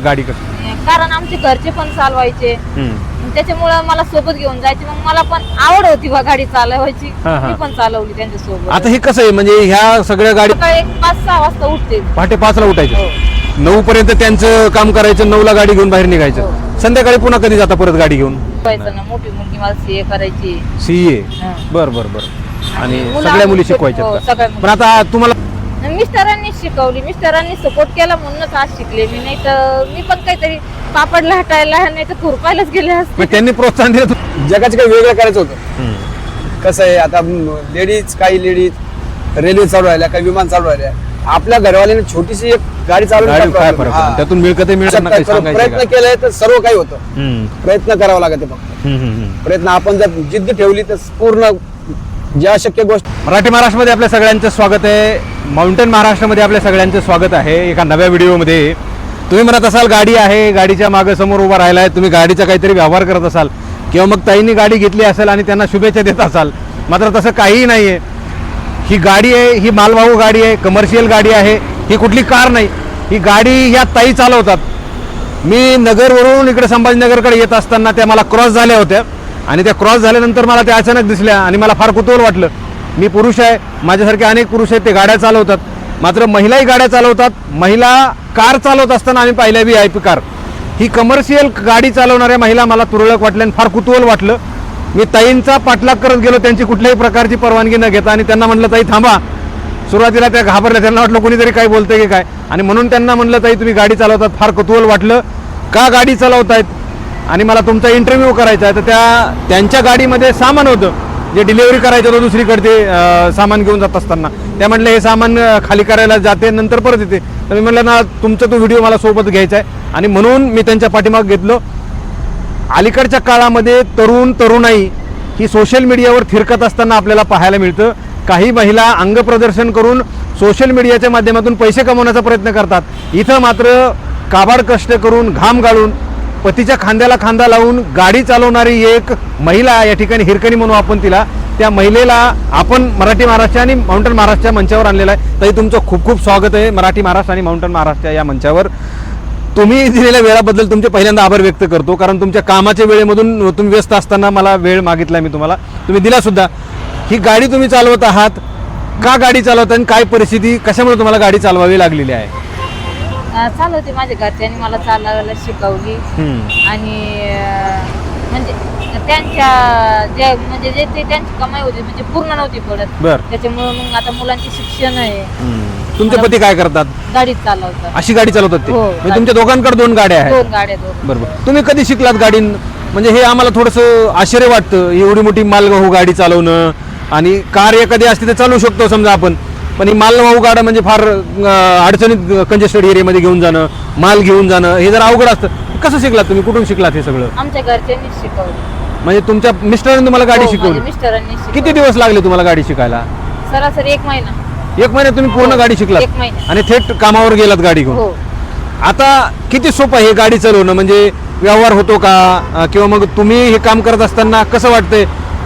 त्या गाडीकडे कारण आमचे घरचे पण चालवायचे. त्याच्यामुळं मला सोबत घेऊन जायचे. मग मला पण आवड होती बा गाडी चालवायची. हा, हा. मी पण चालवली त्यांच्यासोबत. आता हे कसं आहे? म्हणजे ह्या सगळ्या गाडी एक पाच सहा वाजता उठते. पहाटे पाचला हो. उठायचं नऊ पर्यंत त्यांचं काम करायचं नऊला गाडी घेऊन बाहेर निघायचं. हो. संध्याकाळी पुन्हा कधी जाता परत गाडी घेऊन? शिकवायचं ना. मोठी मुलगी मला सीए करायची. सीए हा. बर बर बर. आणि मुलं सगळ्या मुली शिकवायच्या हो, का? सगळ्या मुली. पण आता तुम्हाला मिस्टरांनी शिकवली मिस्टरांनी सपोर्ट केला म्हणूनच आज शिकले मी नाही तर मी पण काहीतरी पापड लाटायला नाही तर खुरपायलाच गेले असते मग त्यांनी प्रोत्साहन दिलं तु- जगाचं काही वेगळं करायचं होतं कसं आहे आता लेडीज काही लेडीज रेल्वे चालू राहिल्या काही विमान चालू राहिल्या आपल्या घरवाल्याने छोटीशी एक गाडी चालवली गाडी काय काय problem? फरक हा. पडतो? त्यातून मिळकत मिळत सांगायचं प्रयत्न का? केलाय तर सर्व काही होतं हम्म, प्रयत्न करावा लागते फक्त हम्म, हम्म, हम्म. प्रयत्न आपण जर जिद्द ठेवली तर पूर्ण ज्या शक्य गोष्ट मराठी महाराष्ट्रामध्ये आपल्या सगळ्यांचं स्वागत आहे. माउंटेन महाराष्ट्रामध्ये आपल्या सगळ्यांचं स्वागत आहे. एका नव्या व्हिडिओमध्ये. तुम्ही म्हणत असाल गाडी आहे गाडीच्या मागे समोर उभा राहिला आहे तुम्ही गाडीचा काहीतरी व्यवहार करत असाल किंवा मग ताईंनी गाडी घेतली असेल आणि त्यांना शुभेच्छा देत असाल मात्र तसं काहीही नाही आहे ही गाडी आहे ही मालवाहू गाडी आहे कमर्शियल गाडी आहे ही कुठली कार नाही. ही गाडी ह्या ताई चालवतात. मी नगरवरून इकडे संभाजीनगरकडे येत असताना त्या मला क्रॉस झाल्या होत्या. आणि त्या क्रॉस झाल्यानंतर मला त्या अचानक दिसल्या आणि मला फार कुतूहल वाटलं. मी पुरुष आहे माझ्यासारखे अनेक पुरुष आहेत ते गाड्या चालवतात. मात्र महिलाही गाड्या चालवतात महिला कार चालवत असताना आम्ही पाहिल्या व्ही आय पी कार ही कमर्शियल गाडी चालवणाऱ्या महिला मला तुरळक वाटल्या आणि फार कुतूहल वाटलं. मी ताईंचा पाठलाग करत गेलो त्यांची कुठल्याही प्रकारची परवानगी न घेता आणि त्यांना म्हटलं ताई थांबा. सुरुवातीला त्या घाबरल्या. त्यांना वाटलं कोणीतरी काय बोलतंय की काय? आणि म्हणून त्यांना म्हणलं ताई तुम्ही गाडी चालवतात. फार कुतूहल वाटलं. का गाडी चालवतायत? आणि मला तुमचा इंटरव्ह्यू करायचा आहे. तर त्या त्यांच्या गाडीमध्ये सामान होतं. जे डिलिव्हरी करायचं होतं दुसरीकडे सामान घेऊन जात असताना. त्या म्हटलं हे सामान खाली करायला जाते नंतर परत येते. तर मी म्हणलं ना तुमचा तो व्हिडिओ मला सोबत घ्यायचा आहे. आणि म्हणून मी त्यांच्या पाठीमाग घेतलो. अलीकडच्या काळामध्ये तरुण तरुणाई ही सोशल मीडियावर फिरकत असताना आपल्याला पाहायला मिळतं. काही महिला अंगप्रदर्शन करून सोशल मीडियाच्या माध्यमातून पैसे कमवण्याचा प्रयत्न करतात. इथं मात्र काबाड कष्ट करून घाम गाळून पतीच्या खांद्याला खांदा लावून गाडी चालवणारी एक महिला या ठिकाणी हिरकणी म्हणू आपण तिला. त्या महिलेला आपण मराठी महाराष्ट्र आणि माउंटन महाराष्ट्र मंचावर आणलेला आहे. तरी तुमचं खूप खूप स्वागत आहे मराठी महाराष्ट्र आणि माउंटन महाराष्ट्र या मंचावर. तुम्ही दिलेल्या वेळाबद्दल तुमचे पहिल्यांदा आभार व्यक्त करतो कारण तुमच्या कामाच्या वेळेमधून तुम्ही व्यस्त असताना मला वेळ मागितला मी तुम्हाला. तुम्ही दिलासुद्धा ही गाडी तुम्ही चालवत आहात. का गाडी चालवता आणि काय परिस्थिती? कशामुळे तुम्हाला गाडी चालवावी लागलेली आहे? चालवते माझ्या घरच्यांनी मला चालवायला शिकवली. आणि अं, म्हणजे त्यांच्या जे म्हणजे जे ते त्यांची कमाई होती म्हणजे पूर्ण नव्हती पडत. बर. त्याच्यामुळे मग आता मुलांचे शिक्षण आहे. तुमचे पती काय करतात? गाडीत चालवतात. अशी गाडी चालवतात ते? हो, म्हणजे तुमच्या दोघांकडे दोन गाड्या आहेत. दोन गाड्या दोन. बरोबर. तुम्ही कधी शिकलात गाडी म्हणजे हे आम्हाला थोडंसं आश्चर्य वाटतं. एवढी मोठी मालवाहू गाडी चालवणं आणि कार एखादी असते तर चालू शकतो समजा आपण. पण ही मालवाहू गाडा म्हणजे फार अडचणीत कंजेस्टेड एरियामध्ये घेऊन जाणं माल घेऊन जाणं हे जर अवघड असतं. कसं शिकलात तुम्ही? कुठून शिकलात हे सगळं? आमच्या घरच्यांनी शिकवली. म्हणजे तुमच्या मिस्टरांनी तुम्हाला गाडी हो, शिकवली. मिस्टरांनी किती दिवस लागले तुम्हाला गाडी शिकायला? सरासरी एक महिना. एक महिन्यात तुम्ही पूर्ण हो, गाडी शिकलात? महिना. आणि थेट कामावर गेलात गाडी घेऊन? हो. आता किती सोपं आहे हे गाडी चालवणं? म्हणजे व्यवहार होतो का? अं, किंवा मग तुम्ही हे काम करत असताना कसं वाटतंय?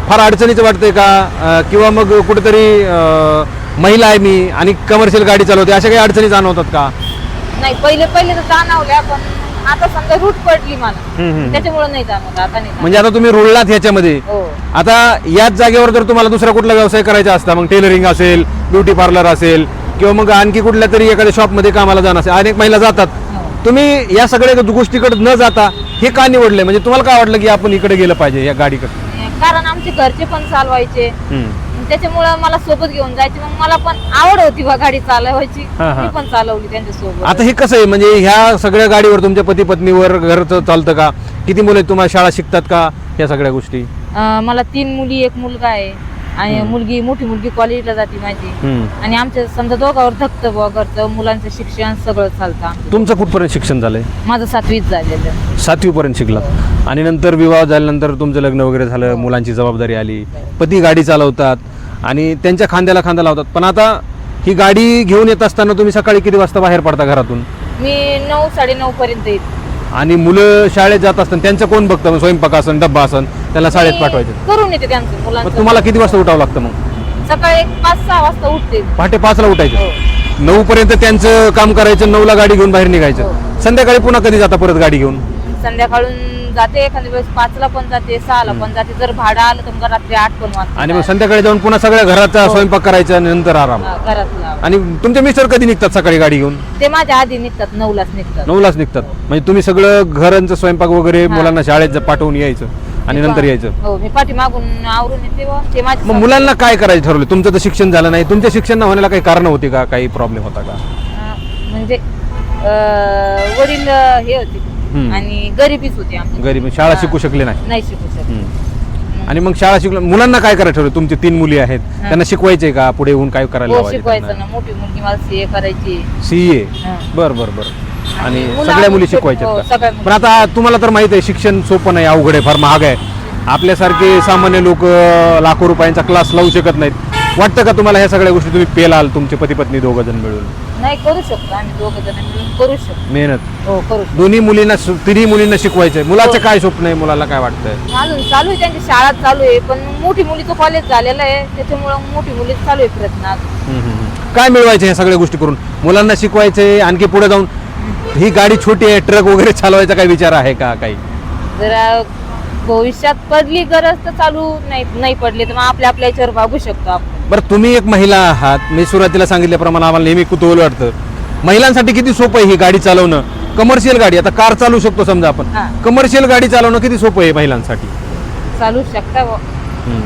फार अडचणीचं वाटतंय का? अं, किंवा मग कुठेतरी अं, महिला आहे मी आणि कमर्शियल गाडी चालवते अशा काही अडचणी जाणवतात का? नाही पहिले पहिले तर जाणवल्या पण आता समजा रूट पडली मला. त्याच्यामुळे नाही जाणवलं आता नाही. म्हणजे आता तुम्ही रुळलात ह्याच्यामध्ये. हो. आता याच जागेवर जर तुम्हाला दुसरा कुठला व्यवसाय करायचा असता मग टेलरिंग असेल ब्युटी पार्लर असेल किंवा मग आणखी कुठल्या तरी एखाद्या शॉपमध्ये कामाला जाणं असेल अनेक महिला जातात. हो. तुम्ही या सगळ्या गोष्टीकडे न जाता हे का निवडले म्हणजे तुम्हाला काय वाटलं की आपण इकडे गेलं पाहिजे या गाडीकडे? कारण आमचे घरचे पण चालवायचे. त्याच्यामुळं मला सोबत घेऊन जायचे. मग मला पण आवड होती बा गाडी चालवायची. हा, हा. मी पण चालवली त्यांच्यासोबत आता हे कसं आहे? म्हणजे ह्या सगळ्या गाडीवर तुमच्या पती पत्नीवर घरचं चालतं का? किती मुलं आहेत? तुम्हाला शाळा शिकतात का? या सगळ्या गोष्टी? अं, मला तीन मुली एक मुलगा आहे. आणि मुलगी मोठी मुलगी कॉलेजला जाते माझी. हम्म. आणि आमच्या समजा दोघावर धकतं बुवा घरचं मुलांचं शिक्षण सगळं चालतं आमचं. तुमचं कुठपर्यंत शिक्षण झालंय? माझं सातवीच झालेलं. सातवीपर्यंत शिकलात आणि नंतर विवाह झाल्यानंतर तुमचं लग्न वगैरे झालं मुलांची जबाबदारी आली. पती गाडी चालवतात. आणि त्यांच्या खांद्याला खांदा लावतात. पण आता ही गाडी घेऊन येत असताना तुम्ही सकाळी किती वाजता बाहेर पडता घरातून? मी नऊ साडेनऊ पर्यंत येते. आणि मुलं शाळेत जात असताना त्यांचं कोण बघतं मग? स्वयंपाक असन डब्बा असन त्याला शाळेत पाठवायचं. करून येते त्यांचं मग मुलांचं तुम्हाला किती वाजता उठावं लागतं मग? सकाळी एक पाच सहा वाजता उठते. पहाटे पाचला हो. उठायचं नऊ पर्यंत त्यांचं काम करायचं नऊला गाडी घेऊन बाहेर निघायचं. संध्याकाळी पुन्हा कधी जाता परत गाडी घेऊन? संध्याकाळून जाते एखाद्या वेळेस पाचला पण जाते सहाला पण जाते. जर भाडं आलं तर मग रात्री आठ पण वाजता आणि मग संध्याकाळी जाऊन पुन्हा सगळ्या घराचा स्वयंपाक करायचा आणि नंतर आराम. घरातला आणि तुमचे मिस्टर कधी निघतात सकाळी गाडी घेऊन? ते माझ्या आधी निघतात नऊलाच निघतात. नऊलाच निघतात. म्हणजे तुम्ही सगळं घरांचं स्वयंपाक वगैरे मुलांना शाळेत जा- पाठवून यायचं आणि नंतर यायचं? हो मी पाठीमागून आवरून येते व ते माझे मग मुलांना काय करायचं ठरवलं? तुमचं तर शिक्षण झालं नाही. तुमच्या शिक्षण न होण्याला काही कारण होती का? काही प्रॉब्लेम होता का? अं, म्हणजे अं, वडील अं, हे होते. हम्म. आणि गरीबीच होती आमची. गरीब. शाळा शिकू शकले नाही. नाही शिकू हम्म. आणि मग शाळा शिकलं मुलांना काय करायचं ठरवलं? तुमचे तीन मुली आहेत. त्यांना शिकवायचे का? पुढे येऊन काय करायला हो शिकवायचं ना. मोठी मुलगी मला सीए करायची सीए हा. बर बर बर. आणि मुलं सगळ्या मुली आम्ही शिकवायच्या हो, का? सगळ्या मुली. पण आता तुम्हाला तर माहीत आहे शिक्षण सोपं नाही अवघड आहे फार महाग आहे. आपल्यासारखे सामान्य लोक लाखो रुपयांचा क्लास लावू शकत नाहीत. वाटतं का तुम्हाला ह्या सगळ्या गोष्टी तुम्ही पेलाल तुमचे पती पत्नी दोघं जण मिळून? नाही करू शकतो. आम्ही दोघं जण मिळून करू शकतो. मेहनत. हो करू शकतो. दोन्ही मुलींना सु- तिन्ही मुलींना शिकवायचंय. मुलाचं काय स्वप्न आहे मुलाला काय वाटतंय? अजून चालू आहे त्यांची शाळा चालू आहे पण मोठी मुलीचं कॉलेज झालेलं आहे. त्याच्यामुळं मोठी मुली चालू आहे प्रयत्न अजून. हम्म, हम्म, हम्म. काय मिळवायचे ह्या सगळ्या गोष्टी करून? मुलांना शिकवायचे आणखी पुढे जाऊन. ही गाडी छोटी आहे ट्रक वगैरे चालवायचा काही विचार आहे का काही? जरा भविष्यात पडली गरज तर चालू नाही नाही पडली तर मग आपल्या आपल्या याच्यावर भागू शकतो आपण. बरं तुम्ही एक महिला आहात. मी सुरुवातीला सांगितल्याप्रमाणे आम्हाला नेहमी कुतूहल वाटतं. महिलांसाठी किती सोपं आहे ही गाडी चालवणं? कमर्शियल गाडी आता कार चालू शकतो समजा आपण. हा. कमर्शियल गाडी चालवणं किती सोपं आहे महिलांसाठी? चालू शकता बुवा.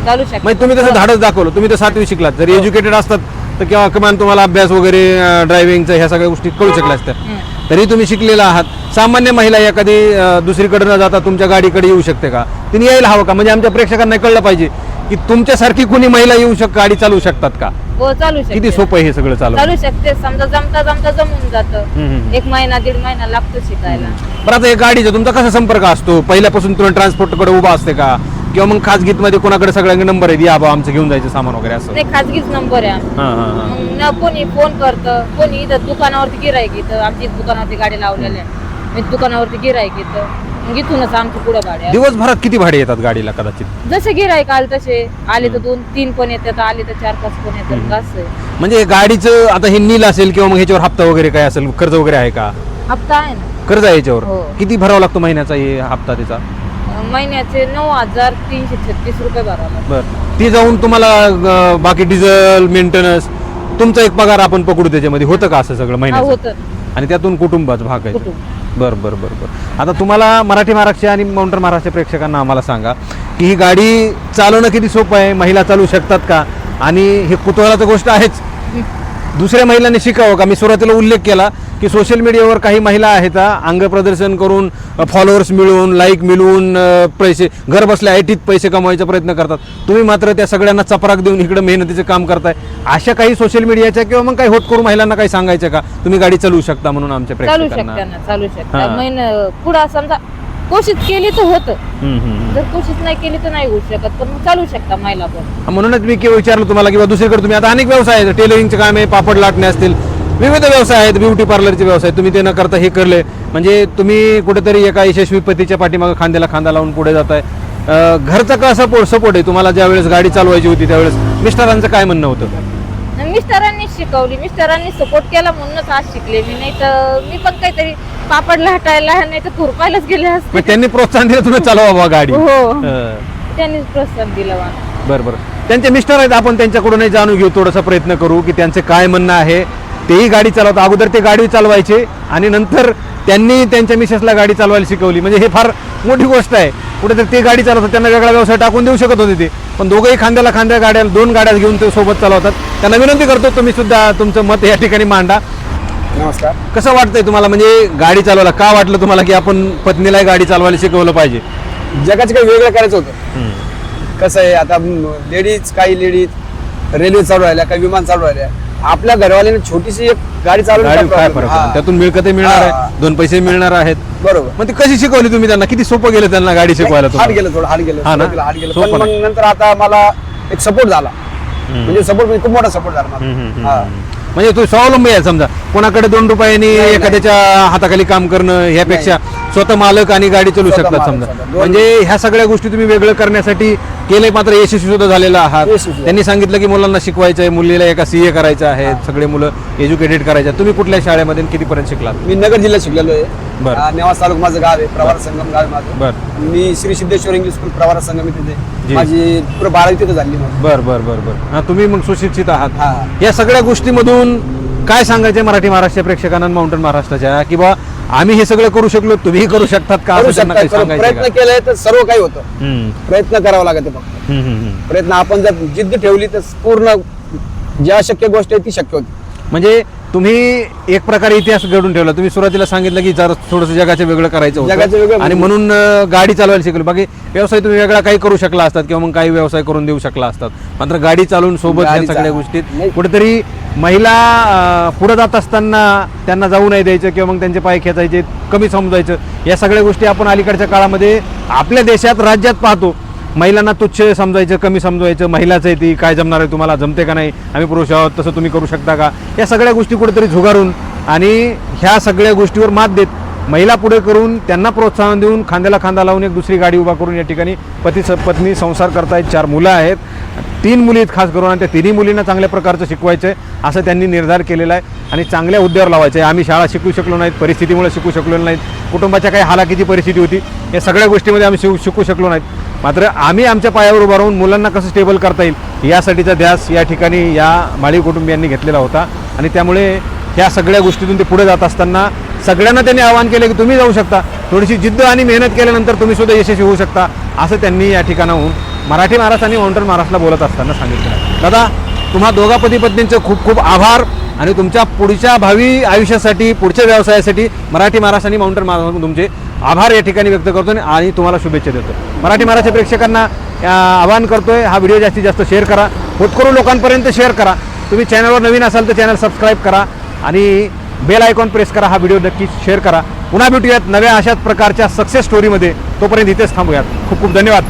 चालू शकता. म्हणजे तुम्ही तसं धाडच दाखवलं. तुम्ही तर सातवी शिकलात. जर एज्युकेटेड असतात तर किंवा किमान तुम्हाला अभ्यास वगैरे ड्रायव्हिंगचं ह्या सगळ्या गोष्टी कळू शकल्या असत्या. तरी तुम्ही शिकलेला आहात. सामान्य महिला एखादी अं, दुसरीकडे न जाता तुमच्या गाडीकडे येऊ शकते का? तिने यायला हवं का? म्हणजे आमच्या प्रेक्षकांना कळलं पाहिजे. की तुमच्यासारखी कोणी महिला येऊ शक गाडी चालू शकतात का? हो चालू किती शकते सोपं आहे हे सगळं चालू चालू शकते. समजा जमता जमता जमून जात. एक महिना दीड महिना लागतो शिकायला. बरं आता हे गाडीचा तुमचा कसा संपर्क असतो? पहिल्यापासून तुम्ही ट्रान्सपोर्टकडे उभा असते का? किंवा मग खाजगीत मध्ये कोणाकडे सगळ्यांकडे नंबर आहे या बा आमचं घेऊन जायचं सामान वगैरे असं. नाही खाजगीच नंबर आहे आमचा. हां हां हां. मग न कोणी फोन करतं. कोणी इथं दुकानावरती गिरायक येतं. आमची दुकानावरती गाडी लावलेली आहे. मी दुकानावरती गिरायक येतं. मग इथूनच आमची पुढं गाड्या दिवसभरात किती भाडे येतात गाडीला कदाचित? जसे गिरायक आले तसे. आले तर दोन तीन पण येतात आले तर चार पाच पण येतात. असं आहे. म्हणजे गाडीचं आता हे नील असेल किंवा मग ह्याच्यावर हप्ता वगैरे काय असेल कर्ज वगैरे आहे का? हप्ता आहे ना. कर्ज आहे याच्यावर. हो. किती भरावा लागतो महिन्याचा हे हप्ता त्याचा? महिन्याचे नऊ हजार तीनशे छत्तीस रुपये भरावा बर. ती जाऊन तुम्हाला अं, बाकी डिझेल मेंटेनन्स तुमचा एक पगार आपण पकडू त्याच्यामध्ये. होतं का असं सगळं हा महिन्याचं? होतं. आणि त्यातून कुटुंबाचा भाग आहे कुटुंब. बर बर बर बर. आता तुम्हाला मराठी महाराष्ट्र आणि माउंटर महाराष्ट्र प्रेक्षकांना आम्हाला सांगा की ही गाडी चालवणं किती सोपं आहे? महिला चालवू शकतात का? आणि हे कुतूहलाचं गोष्ट आहेच. दुसऱ्या महिलांनी शिकावं का? मी सुरुवातीला उल्लेख केला की सोशल मीडियावर काही महिला आहेत अंग प्रदर्शन करून फॉलोअर्स मिळवून लाईक मिळवून पैसे घर बसल्या आय टीत पैसे कमवायचा प्रयत्न करतात. तुम्ही मात्र त्या सगळ्यांना चपराक देऊन इकडे मेहनतीचं काम करताय. अशा काही सोशल मीडियाच्या किंवा मग काही होतकरू महिलांना काही सांगायचं का? तुम्ही गाडी चालवू शकता म्हणून आमच्या चालू प्रेक्षकांना. शकता ना चालू शकता. हा. महिना पुढं समजा कोशिश केली तर होतं. हम्म, हम्म. जर कोशिश नाही केली तर नाही होऊ शकत पण मग चालू शकता महिला पण. म्हणूनच मी केव्हा विचारलं तुम्हाला किंवा दुसरीकडे तुम्ही आता अनेक व्यवसाय आहेत टेलरिंगचे काम आहे पापड लाटणे असतील विविध व्यवसाय आहेत ब्युटी पार्लरचे व्यवसाय तुम्ही ते न करता हे करले. म्हणजे तुम्ही कुठेतरी एका यशस्वी पतीच्या पाठीमागे खांद्याला खांदा लावून पुढे जाताय. अं, घरचा का सपोर्ट सपोर्ट आहे? तुम्हाला ज्या वेळेस गाडी चालवायची होती त्यावेळेस मिस्टरांचं काय म्हणणं होतं? मिस्टरांनी शिकवली. मिस्टरांनी सपोर्ट केला म्हणूनच आज शिकले मी. नाही तर मी पण काहीतरी पापड लाटायला नाही तर खुरपायलाच गेले असते. मग त्यांनी प्रोत्साहन दिलं तुम्ही चालवा बाबा गाडी. हो. हं. त्यांनीच प्रोत्साहन दिलं मला. बरं बरं. त्यांचे मिस्टर आहेत आपण त्यांच्याकडूनही जाणून घेऊ थोडासा प्रयत्न करू की त्यांचे काय म्हणणं आहे. तेही गाडी चालवतात अगोदर ते गाडी चालवायचे आणि नंतर त्यांनी त्यांच्या मिसेसला गाडी चालवायला शिकवली. म्हणजे हे फार मोठी गोष्ट आहे. कुठेतरी ते गाडी चालवतात त्यांना वेगळा व्यवसाय टाकून देऊ शकत होते ते. पण दोघंही खांद्याला खांद्या गाड्या दोन गाड्या घेऊन ते सोबत चालवतात. त्यांना विनंती करतो तुम्ही सुद्धा तुमचं मत या ठिकाणी मांडा. नमस्कार. कसं वाटतंय तुम्हाला? म्हणजे गाडी चालवायला का वाटलं तुम्हाला की आपण पत्नीला गाडी चालवायला शिकवलं पाहिजे? जगाचं काही वेगळं करायचं होतं. कसं आहे आता लेडीज काही लेडीज रेल्वे चालू राहिल्या काही विमान चालू राहिल्या. आपल्या घरवाल्याने छोटीशी एक गाडी चालू गाडी काय फरक आहे? त्यातून मिळकतही मिळणार. आहे दोन पैसे मिळणार आहेत. बरोबर मग ती कशी शिकवली तुम्ही त्यांना किती सोपं गेलं त्यांना गाडी शिकवायला हार्ड तुम्हाला? गेलं थोडं हार्ड गेलं हा ना? सुरुवातीला हार्ड गेलं सोपं पण नाही. मग नंतर आता मला एक सपोर्ट झाला. म्हणजे सपोर्ट म्हणजे खूप मोठा सपोर्ट झाला हम्म, हम्म, मला हम्म. म्हणजे तू स्वावलंबी आहे समजा कोणाकडे दोन रुपयांनी नाही. एखाद्याच्या हाताखाली काम करणं ह्यापेक्षा स्वतः मालक आणि गाडी चालू स्वतः शकतात मालक, समजा. दोन- म्हणजे ह्या सगळ्या गोष्टी तुम्ही वेगळं करण्यासाठी केले मात्र यशस्वी सुद्धा झालेला आहात. यशस्वी. त्यांनी सांगितलं की मुलांना शिकवायचं आहे मुलीला एका सीए करायचं आहे सगळे मुलं एज्युकेटेड करायचे आहेत. तुम्ही कुठल्या शाळेमध्ये आणि कितीपर्यंत शिकलात? मी नगर जिल्ह्यात शिकलेलो बरं. आहे नेवास तालुका माझं गाव आहे प्रवार संगम गाव आहे माझं. बर. मी श्री सिद्धेश्वर इंग्लिश स्कूल प्रवार संगम जी. तिथे माझी पुढे बारावी तिथे झाली माझी. बर बर बर बर. हा तुम्ही मग सुशिक्षित आहात. हा. या सगळ्या गोष्टीमधून काय सांगायचे मराठी महाराष्ट्र प्रेक्षकांना आणि माउंटन महाराष्ट्राच्या? की बा आम्ही हे सगळं करू शकलो तुम्हीही करू शकतात का करू असं त्यांना शकता काही करू- सांगायचं प्रयत्न का? केलाय तर सर्व काही होतं. हम्म, प्रयत्न करावा लागते फक्त. हम्म, हम्म, हम्म. प्रयत्न आपण जर जिद्द ठेवली तर पूर्ण ज्या शक्य गोष्ट आहे ती शक्य होती. म्हणजे तुम्ही एक प्रकारे इतिहास घडून ठेवला. तुम्ही सुरुवातीला सांगितलं की जरा थोडंसं जगाचं वेगळं करायचं जगाचं होतं वेगळं आणि म्हणून अं, गाडी चालवायला शिकलो. बाकी व्यवसाय तुम्ही वेगळा काही करू शकला असतात किंवा मग काही व्यवसाय करून देऊ शकला असतात. मात्र गाडी चालवून सोबत या सगळ्या गोष्टीत नाही. कुठेतरी महिला पुढं जात असताना त्यांना जाऊ नाही द्यायचं किंवा मग त्यांचे पाय खेचायचे कमी समजायचं. या सगळ्या गोष्टी आपण अलीकडच्या काळामध्ये आपल्या देशात राज्यात पाहतो. महिलांना तुच्छ समजायचं कमी समजायचं महिलाच आहे ती काय जमणार आहे तुम्हाला जमते का नाही आम्ही पुरुष आहोत तसं तुम्ही करू शकता का? या सगळ्या गोष्टी कुठेतरी झुगारून आणि ह्या सगळ्या गोष्टीवर मात देत महिला पुढे करून त्यांना प्रोत्साहन देऊन खांद्याला खांदा लावून एक दुसरी गाडी उभा करून या ठिकाणी पती पत्नी संसार करतायत चार मुलं आहेत. तीन मुली आहेत खास करून आणि त्या तिन्ही मुलींना चांगल्या प्रकारचं शिकवायचं आहे असं त्यांनी निर्धार केलेला आहे. आणि चांगल्या हुद्द्यावर लावायचं आहे आम्ही शाळा शिकू शकलो नाहीत परिस्थितीमुळे शिकू शकलो नाहीत. कुटुंबाच्या काही हालाकीची परिस्थिती होती या सगळ्या गोष्टीमध्ये आम्ही शिकू शिकू शकलो नाहीत. मात्र आम्ही आमच्या पायावर उभा राहून मुलांना कसं स्टेबल करता येईल यासाठीचा ध्यास या ठिकाणी या माळी कुटुंबियांनी घेतलेला होता. आणि त्यामुळे ह्या सगळ्या गोष्टीतून ते पुढे जात असताना सगळ्यांना त्यांनी आवाहन केलं की तुम्ही जाऊ शकता. थोडीशी जिद्द आणि मेहनत केल्यानंतर तुम्ही सुद्धा यशस्वी होऊ शकता असं त्यांनी या ठिकाणाहून मराठी महाराष्ट्र आणि माउंटन महाराष्ट्रला बोलत असताना सांगितलं. दादा तुम्हा दोघा पती पत्नींचे खूप खूप आभार आणि तुमच्या पुढच्या भावी आयुष्यासाठी पुढच्या व्यवसायासाठी मराठी महाराष्ट्र आणि माउंटन महाराष्ट्र तुमचे आभार या ठिकाणी व्यक्त करतो आणि- आणि तुम्हाला शुभेच्छा देतो. मराठी महाराष्ट्र प्रेक्षकांना आवाहन करतोय हा व्हिडिओ जास्तीत जास्त शेअर करा. होतकरू लोकांपर्यंत शेअर करा. तुम्ही चॅनलवर नवीन असाल तर चॅनल सबस्क्राईब करा आणि बेल आयकॉन प्रेस करा हा व्हिडिओ नक्की शेअर करा. पुन्हा भेटूयात नव्या अशाच प्रकारच्या सक्सेस स्टोरीमध्ये तोपर्यंत इथेच थांबूयात. खूप खूप धन्यवाद.